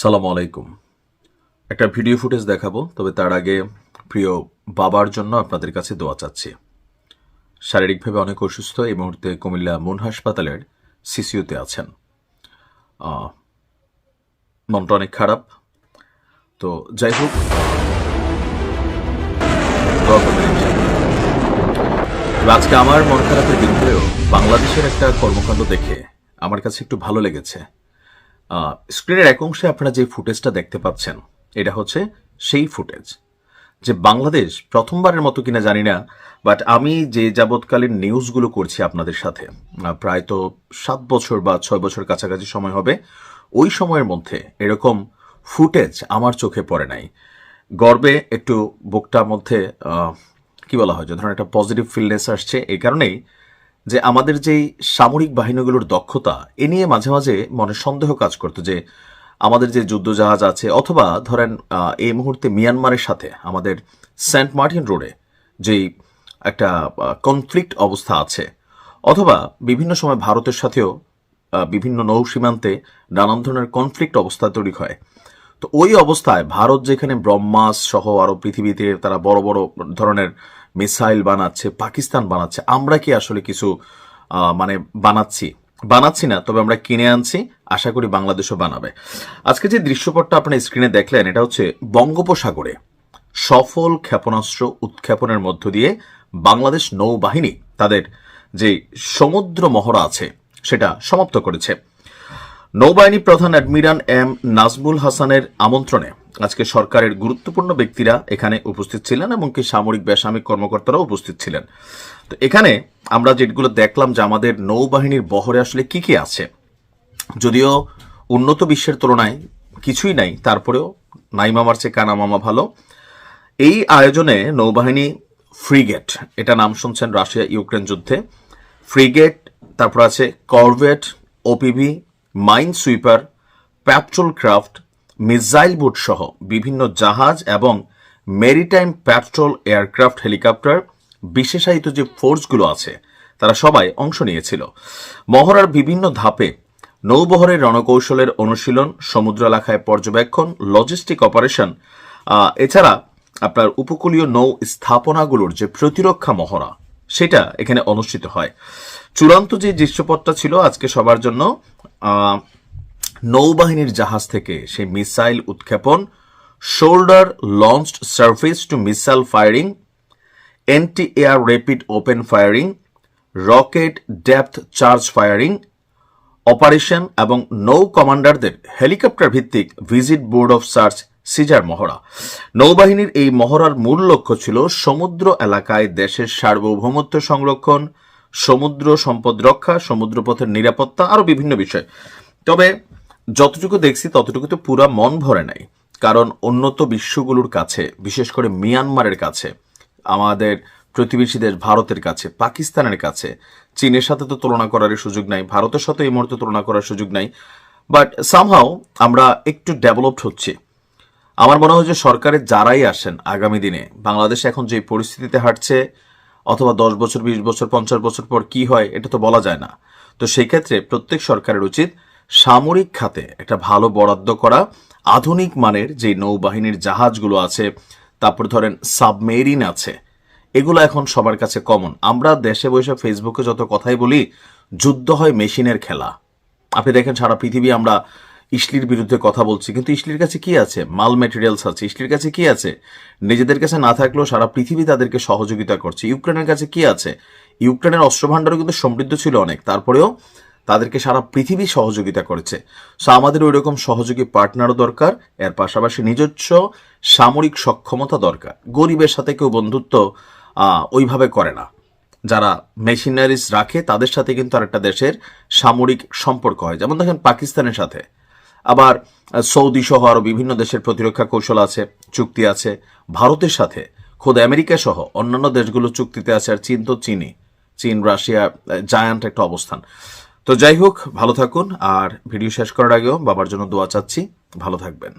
সালাম আলাইকুম। একটা ভিডিও ফুটেজ দেখাবো, তবে তার আগে প্রিয় বাবার জন্য আপনাদের কাছে দোয়া চাচ্ছি। শারীরিকভাবে অনেক অসুস্থ, এই মুহূর্তে কুমিল্লা মুন হাসপাতালের সিসিউতে আছেন। মনটা অনেক খারাপ। তো যাই হোক আজকে আমার মন খারাপের দিন বাংলাদেশের একটা কর্মকাণ্ড দেখে আমার কাছে একটু ভালো লেগেছে। স্ক্রিনের এক অংশে আপনারা যে ফুটেজটা দেখতে পাচ্ছেন, এটা হচ্ছে সেই ফুটেজ। যে বাংলাদেশ প্রথমবারের মতো কিনা জানি না বাট আমি যে যাবৎকালীন নিউজগুলো করছি আপনাদের সাথে প্রায় তো সাত বছর বা ছয় বছর কাছাকাছি সময় হবে, ওই সময়ের মধ্যে এরকম ফুটেজ আমার চোখে পড়ে নাই। গর্বে একটু বুকটার মধ্যে কি বলা হয় যে ধরনের একটা পজিটিভ ফিলনেস আসছে, এই কারণেই যে আমাদের যেই সামরিক বাহিনীগুলোর দক্ষতা, এ নিয়ে মাঝে মাঝে মনে সন্দেহ কাজ করতো যে আমাদের যে যুদ্ধজাহাজ আছে, অথবা ধরেন এই মুহূর্তে মিয়ানমারের সাথে আমাদের সেন্ট মার্টিন রোডে যেই একটা কনফ্লিক্ট অবস্থা আছে, অথবা বিভিন্ন সময় ভারতের সাথেও বিভিন্ন নৌ সীমান্তে নানান ধরনের কনফ্লিক্ট অবস্থা তৈরি হয় তো ওই অবস্থায় ভারত যেখানে ব্রহ্মাস সহ আরও পৃথিবীতে তারা বড় বড় ধরনের মিসাইল বানাচ্ছে, পাকিস্তান বানাচ্ছে, আমরা কি আসলে কিছু মানে বানাচ্ছি? বানাচ্ছি না, তবে আমরা কিনে আনছি, আশা করি বাংলাদেশও বানাবে। আজকে যে দৃশ্যপটটা আপনি স্ক্রিনে দেখলেন, এটা হচ্ছে বঙ্গোপসাগরে সফল ক্ষেপণাস্ত্র উৎক্ষেপণের মধ্য দিয়ে বাংলাদেশ নৌবাহিনী তাদের যে সমুদ্র মহড়া আছে, সেটা সমাপ্ত করেছে। নৌবাহিনী প্রধান অ্যাডমিরাল এম নাজমুল হাসানের আমন্ত্রণে আজকে সরকারের গুরুত্বপূর্ণ ব্যক্তিরা এখানে উপস্থিত ছিলেন এবং কি সামরিক বেসামরিক কর্মকর্তারাও উপস্থিত ছিলেন। তো এখানে আমরা যেগুলো দেখলাম যে আমাদের নৌবাহিনীর বহরে আসলে কি কি আছে, যদিও উন্নত বিশ্বের তুলনায় কিছুই নাই, তারপরেও নাই মামার চেয়ে কানা মামা ভালো। এই আয়োজনে নৌবাহিনী ফ্রিগেট, এটা নাম শুনছেন রাশিয়া ইউক্রেন যুদ্ধে। ফ্রিগেট, তারপর আছে corvette, OPV mine sweeper patrol craft, missile boat সহ বিভিন্ন জাহাজ এবং মেরিটাইম প্যাট্রোল এয়ারক্রাফট হেলিকপ্টার বিশেষায়িত যে ফোর্সগুলো আছে, তারা সবাই অংশ নিয়েছিল। মহড়ার বিভিন্ন ধাপে নৌবহরের রণকৌশলের অনুশীলন সমুদ্র এলাকায় পর্যবেক্ষণ লজিস্টিক অপারেশন এছাড়া আপনার উপকূলীয় নৌ স্থাপনাগুলোর যে প্রতিরক্ষা মহড়া, সেটা এখানে অনুষ্ঠিত হয়। চূড়ান্ত যে দৃশ্যপটটা ছিল আজকে সবার জন্য নৌবাহিনীর জাহাজ থেকে সেই মিসাইল উৎক্ষেপণ shoulder launched service to missile firing anti air rapid open firing rocket depth charge firing operation এবং নৌ কমান্ডারদের হেলিকপ্টার ভিত্তিক visit board of search seizure মহড়া। নৌবাহিনীর এই মহড়ার মূল লক্ষ্য ছিল সমুদ্র এলাকায় দেশের সার্বভৌমত্ব সংরক্ষণ সমুদ্র সম্পদ রক্ষা, সমুদ্রপথের নিরাপত্তা আরও বিভিন্ন বিষয়। তবে যতটুকু দেখছি ততটুকু তো পুরা মন ভরে নাই। কারণ উন্নত বিশ্বগুলোর কাছে, বিশেষ করে মিয়ানমারের কাছে, আমাদের প্রতিবেশী দেশ ভারতের কাছে, পাকিস্তানের কাছে, চীনের সাথে তো তুলনা করার সুযোগ নাই, ভারতের সাথে এই মুহূর্তে তুলনা করার সুযোগ নাই। বাট সামহাও আমরা একটু ডেভেলপড হচ্ছি। আমার মনে হয় যে সরকারের যারাই আসেন, আগামী দিনে বাংলাদেশ এখন যে পরিস্থিতিতে হাঁটছে অথবা দশ বছর, বিশ বছর, পঞ্চাশ বছর পর কি হয়, এটা তো বলা যায় না। তো সেই ক্ষেত্রে প্রত্যেক সরকারের উচিত সামরিক খাতে একটা ভালো বরাদ্দ করা, আধুনিক মানের যে নৌবাহিনীর জাহাজগুলো আছে, তারপর ধরেন সাবমেরিন আছে, এগুলো এখন সবার কাছে কমন আমরা দেশে বসে ফেসবুকে যত কথাই বলি, যুদ্ধ হয় মেশিনের খেলা। আপনি দেখেন সারা পৃথিবী আমরা ইসলির বিরুদ্ধে কথা বলছি, কিন্তু ইসলির কাছে কি আছে? মাল মেটেরিয়ালস আছে। ইসলির কাছে কি আছে? নিজেদের কাছে না থাকলেও সারা পৃথিবী তাদেরকে সহযোগিতা করছে। ইউক্রেনের কাছে কি আছে? ইউক্রেনের অস্ত্র ভাণ্ডারও কিন্তু সমৃদ্ধ ছিল অনেক। তারপরেও তাদেরকে সারা পৃথিবী সহযোগিতা করেছে। সো আমাদের ওই রকম সহযোগী পার্টনারও দরকার। এর পাশাপাশি নিজস্ব সামরিক সক্ষমতা দরকার। গরিবের সাথে কেউ বন্ধুত্ব ওইভাবে করে না। যারা মেশিনারিজ রাখে, তাদের সাথে কিন্তু আরেকটা দেশের সামরিক সম্পর্ক হয়। যেমন দেখেন পাকিস্তানের সাথে। আবার সৌদি সহ আরও বিভিন্ন দেশের প্রতিরক্ষা কৌশল আছে, চুক্তি আছে, ভারতের সাথে, খোদ আমেরিকা সহ অন্যান্য দেশগুলো চুক্তিতে আছে আর চীন তো চীনই। চীন, রাশিয়া জায়ান্ট একটা অবস্থান। তো যাই হোক, ভালো থাকুন, আর ভিডিও শেষ করার আগেও বাবার জন্য দোয়া চাচ্ছি। ভালো থাকবেন।